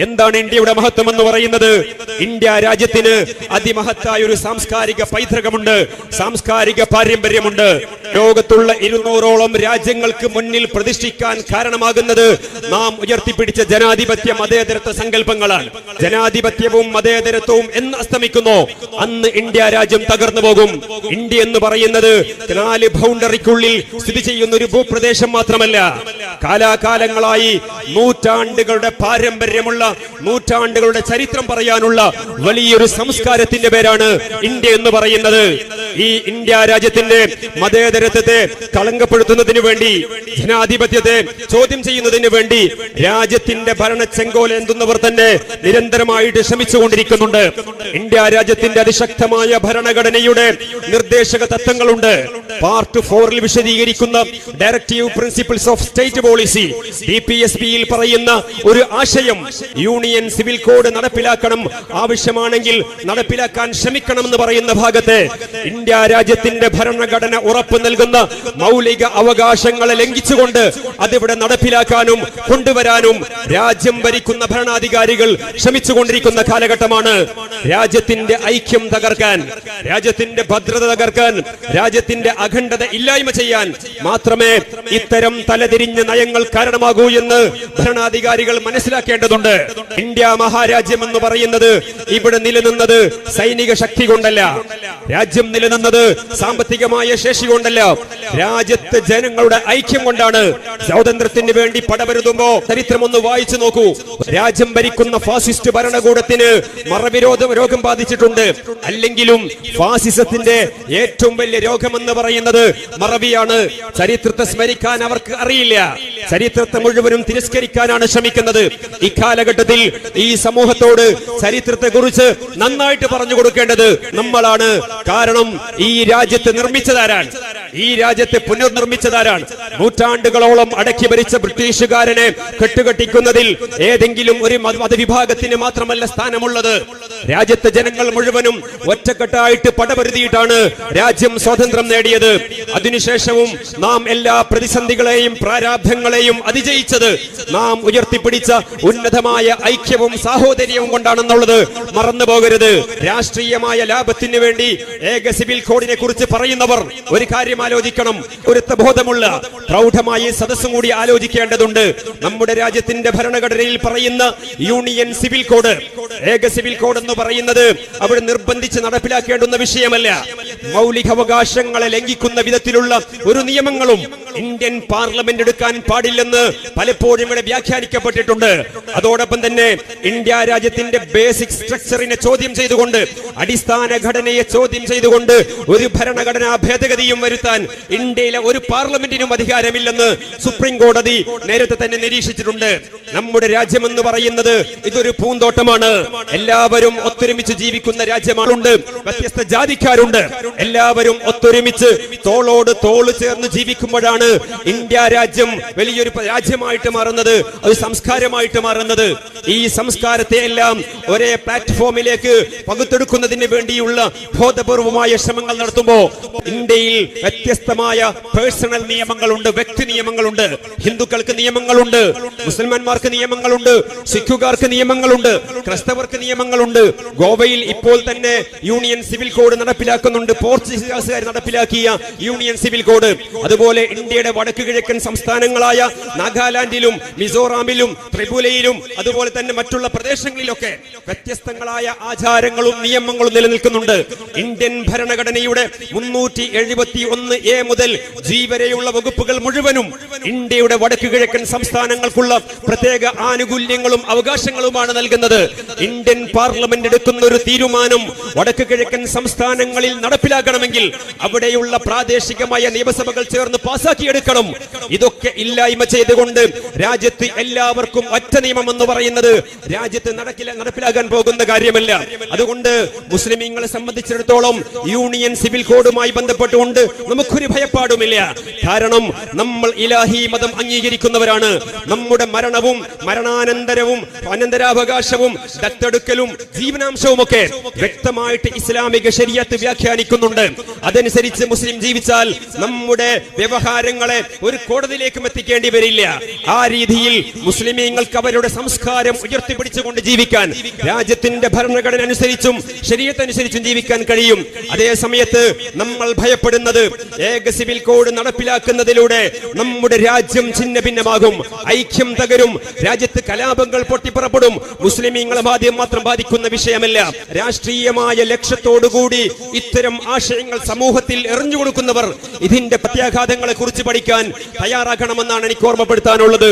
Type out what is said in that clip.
എന്താണ് ഇന്ത്യയുടെ മഹത്വം എന്ന് പറയുന്നത്? ഇന്ത്യ രാജ്യത്തിന് അതിമഹത്തായ ഒരു സാംസ്കാരിക പൈതൃകമുണ്ട്. സാംസ്കാരിക പാരമ്പര്യമുണ്ട്. ലോകത്തുള്ള ഇരുന്നൂറോളം രാജ്യങ്ങൾക്ക് മുന്നിൽ പ്രതിഷ്ഠിക്കാൻ കാരണമാകുന്നത് നാം ഉയർത്തിപ്പിടിച്ച ജനാധിപത്യ മതേതരത്വ സങ്കല്പങ്ങളാണ്. ജനാധിപത്യവും മതേതരത്വവും എന്ന് അസ്തമിക്കുന്നു. അന്ന് ഇന്ത്യ രാജ്യം തകർന്നു പോകും. ഇന്ത്യ എന്ന് പറയുന്നത് നാല് ബൗണ്ടറിക്കുള്ളിൽ സ്ഥിതി ചെയ്യുന്ന ഒരു ഭൂപ്രദേശം മാത്രമല്ല. കാലാകാലങ്ങളായി നൂറ്റാണ്ടുകളുടെ പാരമ്പര്യമുള്ള നൂറ്റാണ്ടുകളുടെ ചരിത്രം പറയാനുള്ള വലിയൊരു സംസ്കാരത്തിന്റെ പേരാണ് ഇന്ത്യ എന്ന് പറയുന്നത്. ഈ ഇന്ത്യ രാജ്യത്തിന്റെ മതേതരത്വത്തെ കളങ്കപ്പെടുത്തുന്നതിന് വേണ്ടി ജനാധിപത്യത്തെ ചോദ്യം ചെയ്യുന്നതിന് വേണ്ടി രാജ്യത്തിന്റെ ഭരണ ചെങ്കോൽ എന്തുന്നവർ തന്നെ നിരന്തരമായിട്ട് ശ്രമിച്ചുകൊണ്ടിരിക്കുന്നുണ്ട്. ഇന്ത്യ രാജ്യത്തിന്റെ അതിശക്തമായ ഭരണഘടനയുടെ നിർദ്ദേശക തത്വങ്ങളുണ്ട്. പാർട്ട് ഫോറിൽ വിശദീകരിക്കുന്ന directive principles of state policy D P S പിയിൽ പറയുന്ന ഒരു ആശയം യൂണിയൻ സിവിൽ കോഡ് നടപ്പിലാക്കണം ആവശ്യമാണെങ്കിൽ നടപ്പിലാക്കാൻ ശ്രമിക്കണം എന്ന് പറയുന്ന ഭാഗത്ത് ഇന്ത്യ രാജ്യത്തിന്റെ ഭരണഘടന ഉറപ്പ് നൽകുന്ന മൗലിക അവകാശങ്ങളെ ലംഘിച്ചുകൊണ്ട് അതിവിടെ നടപ്പിലാക്കാനും കൊണ്ടുവരാനും രാജ്യം ഭരിക്കുന്ന ഭരണാധികാരികൾ ശ്രമിച്ചുകൊണ്ടിരിക്കുന്ന കാലഘട്ടമാണ് രാജ്യത്തിന്റെ ഐക്യം തകർക്കാൻ രാജ്യത്തിന്റെ ഭദ്രത തകർക്കാൻ രാജ്യത്തിന്റെ അഖണ്ഡത ഇല്ലായ്മ ചെയ്യാൻ മാത്രമേ ഇത്തരം തലതിരിഞ്ഞ നയങ്ങൾ കാരണമാകൂ എന്ന് ഭരണാധികാരികൾ മനസ്സിലാക്കേണ്ടതുണ്ട്. ഇന്ത്യ മഹാരാജ്യം എന്ന് പറയുന്നത് ഇവിടെ നിലനിന്നത് സൈനിക ശക്തി കൊണ്ടല്ല. രാജ്യം നിലനിന്നത് സാമ്പത്തികമായ ശേഷി കൊണ്ടല്ല. രാജ്യത്തെ ജനങ്ങളുടെ ഐക്യം കൊണ്ടാണ് സ്വാതന്ത്ര്യത്തിന് വേണ്ടി പടപരുതുമ്പോ ചരിത്രം ഒന്ന് വായിച്ചു നോക്കൂ. രാജ്യം ഭരിക്കുന്ന ഫാസിസ്റ്റ് ഭരണകൂടത്തിന് മറവിരോധ രോഗം ബാധിച്ചിട്ടുണ്ട്. അല്ലെങ്കിലും ഫാസിസത്തിന്റെ ഏറ്റവും വലിയ രോഗമെന്ന് പറയുന്നത് മറവിയാണ്. ചരിത്രത്തെ സ്മരിക്കാൻ അവർക്ക് അറിയില്ല. ചരിത്രത്തെ മുഴുവനും തിരസ്കരിക്കാനാണ് ശ്രമിക്കുന്നത്. ഇക്കാലഘട്ടത്തിൽ ഈ സമൂഹത്തോട് ചരിത്രത്തെ കുറിച്ച് നന്നായിട്ട് പറഞ്ഞു കൊടുക്കേണ്ടത് നമ്മളാണ്. കാരണം ഈ രാജ്യത്തെ നിർമ്മിച്ചതാരാണ്? ഈ രാജ്യത്തെ പുനർനിർമ്മിച്ചതാരാണ്? നൂറ്റാണ്ടുകളോളം അടക്കി ഭരിച്ച ബ്രിട്ടീഷുകാരനെ കെട്ടുകെട്ടിക്കുന്നതിൽ ഏതെങ്കിലും ഒരു മതവിഭാഗത്തിന് മാത്രമല്ല സ്ഥാനമുള്ളത്. രാജ്യത്തെ ജനങ്ങൾ മുഴുവനും ഒറ്റക്കെട്ടായിട്ട് പടപരുതിയിട്ടാണ് രാജ്യം സ്വാതന്ത്ര്യം നേടിയത്. അതിനുശേഷവും നാം എല്ലാ പ്രതിസന്ധികളെയും പ്രാരാബ്ധങ്ങളെയും അതിജയിച്ചത് നാം ഉയർത്തിപ്പിടിച്ച ഉന്നതമായ ഐക്യവും സാഹോദര്യവും കൊണ്ടാണെന്നുള്ളത് മറന്നു പോകരുത് രാഷ്ട്രീയമായ ലാഭത്തിന് വേണ്ടി ഏക സിവിൽ കോഡിനെ കുറിച്ച് പറയുന്നവർ ഒരു കാര്യം ആലോചിക്കണം. ഒരു ബോധമുള്ള പ്രൗഢമായി സദസ്സും കൂടി ആലോചിക്കേണ്ടതുണ്ട്. നമ്മുടെ രാജ്യത്തിന്റെ ഭരണഘടനയിൽ പറയുന്ന യൂണിയൻ സിവിൽ കോഡ് ഏക സിവിൽ കോഡ് എന്ന് പറയുന്നത് അവിടെ നിർബന്ധിച്ച് നടപ്പിലാക്കേണ്ടുന്ന വിഷയമല്ല. മൗലികാവകാശങ്ങളെ ലംഘിക്കുന്ന വിധത്തിലുള്ള ഒരു നിയമങ്ങളും ഇന്ത്യൻ പാർലമെന്റ് എടുക്കാൻ പാടില്ലെന്ന് പലപ്പോഴും ഇവിടെ വ്യാഖ്യാനിക്കപ്പെട്ടിട്ടുണ്ട്. അതോടൊപ്പം തന്നെ ഇന്ത്യ രാജ്യത്തിന്റെ ബേസിക് സ്ട്രക്ചറിനെ ചോദ്യം ചെയ്തുകൊണ്ട് അടിസ്ഥാന ഘടനയെ ചോദ്യം ചെയ്തുകൊണ്ട് ഒരു ഭരണഘടനാ ഭേദഗതിയും വരുത്താൻ ഇന്ത്യയിലെ ഒരു പാർലമെന്റിനും അധികാരമില്ലെന്ന് സുപ്രീം കോടതി നേരത്തെ തന്നെ നിരീക്ഷിച്ചിട്ടുണ്ട്. നമ്മുടെ രാജ്യം എന്ന് പറയുന്നത് ഇതൊരു പൂന്തോട്ടമാണ്. എല്ലാവരും ഒത്തൊരുമിച്ച് ജീവിക്കുന്ന രാജ്യമാണുണ്ട്. വ്യത്യസ്ത ജാതിക്കാരുണ്ട്. എല്ലാവരും ഒത്തൊരുമിച്ച് തോളോട് തോൾ ചേർന്ന് ജീവിക്കുമ്പോഴാണ് ഇന്ത്യ രാജ്യം വലിയൊരു രാജ്യമായിട്ട് മാറുന്നത് ഒരു സംസ്കാരമായിട്ട് മാറുന്നത്. ഈ സംസ്കാരത്തെ എല്ലാം ഒരേ പ്ലാറ്റ്ഫോമിലേക്ക് പകുത്തെടുക്കുന്നതിന് വേണ്ടിയുള്ള ബോധപൂർവമായ ശ്രമങ്ങൾ നടത്തുമ്പോൾ ഇന്ത്യയിൽ വ്യത്യസ്തമായ പേഴ്സണൽ നിയമങ്ങളുണ്ട് വ്യക്തി നിയമങ്ങളുണ്ട് ഹിന്ദുക്കൾക്ക് നിയമങ്ങളുണ്ട് മുസൽമാന്മാർക്ക് നിയമങ്ങളുണ്ട് സിഖുകാർക്ക് നിയമങ്ങളുണ്ട് ക്രൈസ്തവർക്ക് നിയമങ്ങളുണ്ട്. ഗോവയിൽ ഇപ്പോൾ തന്നെ യൂണിയൻ സിവിൽ കോഡ് നടപ്പിലാക്കുന്നുണ്ട്. പോർച്ചുഗീസുകാർ നടപ്പിലാക്കിയ യൂണിയൻ സിവിൽ കോഡ്. അതുപോലെ ഇന്ത്യയുടെ വടക്കു കിഴക്കൻ സംസ്ഥാനങ്ങളായ നാഗാലാൻഡിലും മിസോറാമിലും ത്രിപുരയിലും അതുപോലെ തന്നെ മറ്റുള്ള പ്രദേശങ്ങളിലൊക്കെ വ്യത്യസ്തങ്ങളായ ആചാരങ്ങളും നിയമങ്ങളും നിലനിൽക്കുന്നുണ്ട്. ഇന്ത്യൻ ഭരണഘടനയുടെ മുന്നൂറ്റി എഴുപത്തി ഒന്ന് എ മുതൽ ജി വരെയുള്ള വകുപ്പുകൾ മുഴുവനും ഇന്ത്യയുടെ വടക്കു കിഴക്കൻ സംസ്ഥാനങ്ങൾക്കുള്ള പ്രത്യേക ആനുകൂല്യങ്ങളും അവകാശങ്ങളുമാണ് നൽകുന്നത്. ഇന്ത്യൻ പാർലമെന്റ് എടുക്കുന്ന ഒരു തീരുമാനം വടക്കു കിഴക്കൻ സംസ്ഥാനങ്ങളിൽ നടപ്പിലാക്കണമെങ്കിൽ അവിടെയുള്ള പ്രാദേശികമായ നിയമസഭകൾ ചേർന്ന് പാസാക്കിയെടുക്കണം. ഇതൊക്കെ ഇല്ലായ്മ ചെയ്തുകൊണ്ട് രാജ്യത്ത് എല്ലാവർക്കും ഒറ്റ നിയമം എന്ന് പറയുന്നത് രാജ്യത്ത് നടക്കില്ല നടപ്പിലാക്കാൻ പോകുന്ന കാര്യമല്ല. അതുകൊണ്ട് മുസ്ലിമീങ്ങളെ സംബന്ധിച്ചിടത്തോളം യൂണിയൻ സിവിൽ കോഡുമായി ബന്ധപ്പെട്ടുകൊണ്ട് നമുക്കൊരു ഭയപ്പാടുമില്ല. കാരണം നമ്മൾ ഇലാഹി മതം അംഗീകരിക്കുന്നവരാണ്. നമ്മുടെ മരണവും മരണാനന്തരവും അനന്തരാവകാശവും ദത്തെടുക്കലും ജീവനാംശവും ഒക്കെ വ്യക്തമായിട്ട് ഇസ്ലാമിക ശരിയത്ത് വ്യാഖ്യാനിക്കുന്ന. ക്ഷണിക്കുന്നുണ്ട് അതനുസരിച്ച് മുസ്ലിം ജീവിച്ചാൽ നമ്മുടെ വ്യവഹാരങ്ങളെ ഒരു കോടതിയിലേക്കും എത്തിക്കേണ്ടി വരില്ല. ആ രീതിയിൽ മുസ്ലിമീങ്ങൾക്ക് അവരുടെ സംസ്കാരം ഉയർത്തിപ്പിടിച്ചുകൊണ്ട് ജീവിക്കാൻ രാജ്യത്തിന്റെ ഭരണഘടന അനുസരിച്ചും ശരീരത്തനുസരിച്ചും ജീവിക്കാൻ കഴിയും. അതേ സമയത്ത് നമ്മൾ ഭയപ്പെടുന്നത് ഏക സിവിൽ കോഡ് നടപ്പിലാക്കുന്നതിലൂടെ നമ്മുടെ രാജ്യം ഛിന്ന ഭിന്നമാകും ഐക്യം തകരും രാജ്യത്ത് കലാപങ്ങൾ പൊട്ടിപ്പുറപ്പെടും. മുസ്ലിമീങ്ങളെ ആദ്യം മാത്രം ബാധിക്കുന്ന വിഷയമല്ല. രാഷ്ട്രീയമായ ലക്ഷ്യത്തോടുകൂടി ഇത്തരം ആശയങ്ങൾ സമൂഹത്തിൽ എറിഞ്ഞു കൊടുക്കുന്നവർ ഇതിന്റെ പ്രത്യാഘാതങ്ങളെ കുറിച്ച് പഠിക്കാൻ തയ്യാറാക്കണമെന്നാണ് എനിക്ക് ഓർമ്മപ്പെടുത്താനുള്ളത്.